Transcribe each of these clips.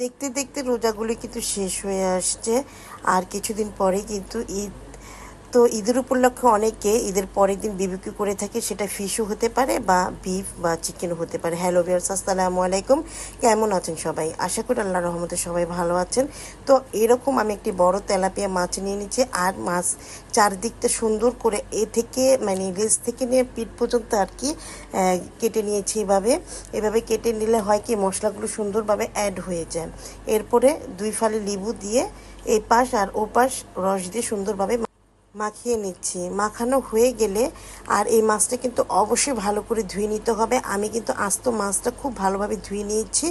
দেখতে দেখতে রোজাগুলি কিন্তু শেষ হয়ে আসছে। আর কিছুদিন পরে কিন্তু ঈদ তো ঈদের উপলক্ষে অনেকে ঈদের পরের দিন বিবিকিউ করে থাকে, সেটা ফিশও হতে পারে বা বিফ বা চিকেনও হতে পারে। হ্যালো বিয়ার্স আসসালামু আলাইকুম। কেমন আছেন সবাই? আশা করি আল্লাহ রহমতে সবাই ভালো আছেন। তো এরকম আমি একটি বড় তেলাপিয়া মাছ নিয়ে নিচ্ছি, আর মাছ চারদিকটা সুন্দর করে এ থেকে মানে লেজ থেকে নিয়ে পিঠ পর্যন্ত আর কি কেটে নিয়েছি এভাবে। এভাবে কেটে নিলে হয় কি, মশলাগুলো সুন্দরভাবে অ্যাড হয়ে যায়। এরপরে দুই ফালি লেবু দিয়ে এই পাশ আর ও পাশ রস দিয়ে সুন্দরভাবে মাখিয়ে নিচ্ছি। মাখানো হয়ে গেলে আর এই মাছটা কিন্তু অবশ্যই ভালো করে ধুয়ে নিতে হবে। আমি কিন্তু আস্ত মাছটা খুব ভালোভাবে ধুয়ে নিয়েছি।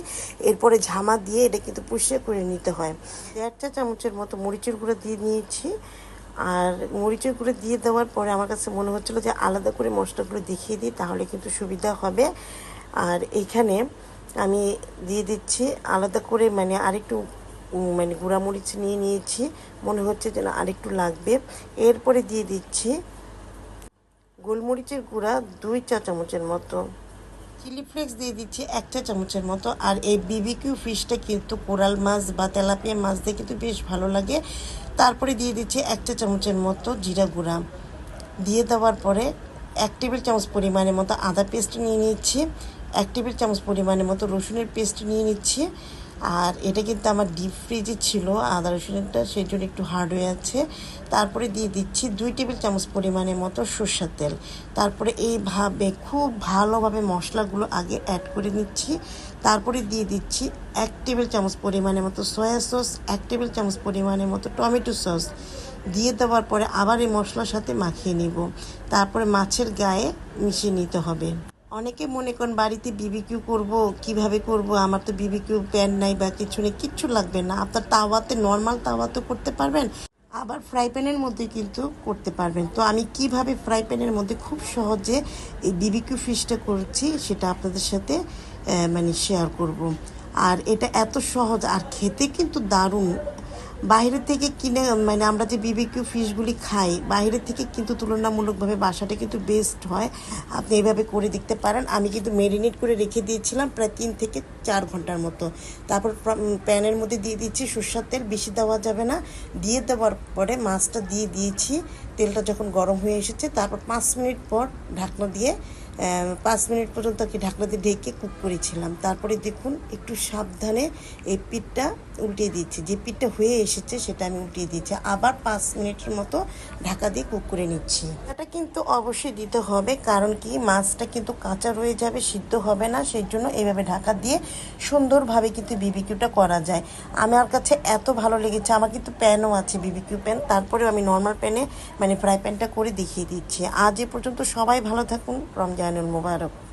এরপরে ঝামা দিয়ে এটা কিন্তু পুষিয়ে করে নিতে হয়। দেড় চা চামচের মতো মরিচের গুঁড়ো দিয়ে নিয়েছি। আর মরিচের গুঁড়ো দিয়ে দেওয়ার পরে আমার কাছে মনে হচ্ছিল যে আলাদা করে মশলাগুলো দেখিয়ে দিই, তাহলে কিন্তু সুবিধা হবে। আর এইখানে আমি দিয়ে দিচ্ছি আলাদা করে মানে আরেকটু মানে গুঁড়ামরিচ নিয়ে নিয়েছি। মনে হচ্ছে যেন আরেকটু লাগবে। এরপরে দিয়ে দিচ্ছি গোলমরিচের গুঁড়া দুই চা চামচের মতো। চিলি ফ্লেক্স দিয়ে দিচ্ছি এক চা চামচের মতো। আর এই বিবিকিউ ফিশটা কিন্তু কোরাল মাছ বা তেলাপিয়া মাছ দিয়ে কিন্তু বেশ ভালো লাগে। তারপরে দিয়ে দিচ্ছি এক চা চামচের মতো জিরা গুঁড়া। দিয়ে দেওয়ার পরে এক টেবিল চামচ পরিমাণের মতো আদা পেস্ট নিয়ে নিচ্ছি। এক টেবিল চামচ পরিমাণের মতো রসুনের পেস্ট নিয়ে নিচ্ছি। আর এটা কিন্তু আমার ডিপ ফ্রিজে ছিল আদা রসুনটা সেই জন্য একটু হার্ড হয়ে আছে। তারপরে দিয়ে দিচ্ছি দুই টেবিল চামচ পরিমাণের মতো সর্ষের তেল। তারপরে এইভাবে খুব ভালোভাবে মশলাগুলো আগে অ্যাড করে নিচ্ছি। তারপরে দিয়ে দিচ্ছি এক টেবিল চামচ পরিমাণের মতো সয়া সস এক টেবিল চামচ পরিমাণের মতো টমেটো সস দিয়ে দেওয়ার পরে আবার এই মশলার সাথে মাখিয়ে নিব। তারপরে মাছের গায়ে মিশিয়ে নিতে হবে। অনেকে মনে করেন বাড়িতে বিবিকিউ করব, কীভাবে করব? আমার তো বিবিকিউ প্যান নাই বা কিছু নেই, কিচ্ছু লাগবে না। আপনার তাওয়াতে নর্মাল তাওয়াতে করতে পারবেন, আবার ফ্রাই প্যানের মধ্যে কিন্তু করতে পারবেন। তো আমি কীভাবে ফ্রাই প্যানের মধ্যে খুব সহজে এই বিবিকিউ ফিশটা করছি, সেটা আপনাদের সাথে মানে শেয়ার করব। আর এটা এত সহজ, আর খেতে কিন্তু দারুণ। বাইরে থেকে কিনে মানে আমরা যে বিবিকিউ ফিশগুলি খাই বাইরের থেকে কিন্তু তুলনামূলকভাবে বাসাটা কিন্তু বেস্ট হয়। আপনি এভাবে করে দেখতে পারেন। আমি কিন্তু মেরিনেট করে রেখে দিয়েছিলাম প্রায় তিন থেকে চার ঘণ্টার মতো। তারপর প্যানের মধ্যে দিয়ে দিচ্ছি সর্ষার তেল, বেশি দেওয়া যাবে না। দিয়ে দেওয়ার পরে মাছটা দিয়ে দিয়েছি। তেলটা যখন গরম হয়ে এসেছে, তারপর পাঁচ মিনিট পর ঢাকনা দিয়ে পাঁচ মিনিট পর্যন্ত কি ঢাকনা দিয়ে ঢেকে কুক করেছিলাম। তারপরে দেখুন, একটু সাবধানে এই পিঠটা উল্টিয়ে দিচ্ছি। যে পিঠটা হয়ে এসেছে, সেটা আমি উল্টিয়ে দিচ্ছি। আবার পাঁচ মিনিটের মতো ঢাকা দিয়ে কুক করে নিচ্ছি। এটা কিন্তু অবশ্যই দিতে হবে, কারণ কি মাছটা কিন্তু কাঁচা রয়ে যাবে, সিদ্ধ হবে না, সেই জন্য এইভাবে ঢাকা দিয়ে সুন্দরভাবে কিন্তু বিবিকিউটা করা যায়। আমার কাছে এত ভালো লেগেছে, আমার কিন্তু প্যানও আছে বিবিকিউ প্যান, তারপরেও আমি নর্মাল প্যানে মানে ফ্রাই প্যানটা করে দেখিয়ে দিচ্ছি। আজ এ পর্যন্ত সবাই ভালো থাকুন رمضان المبارك.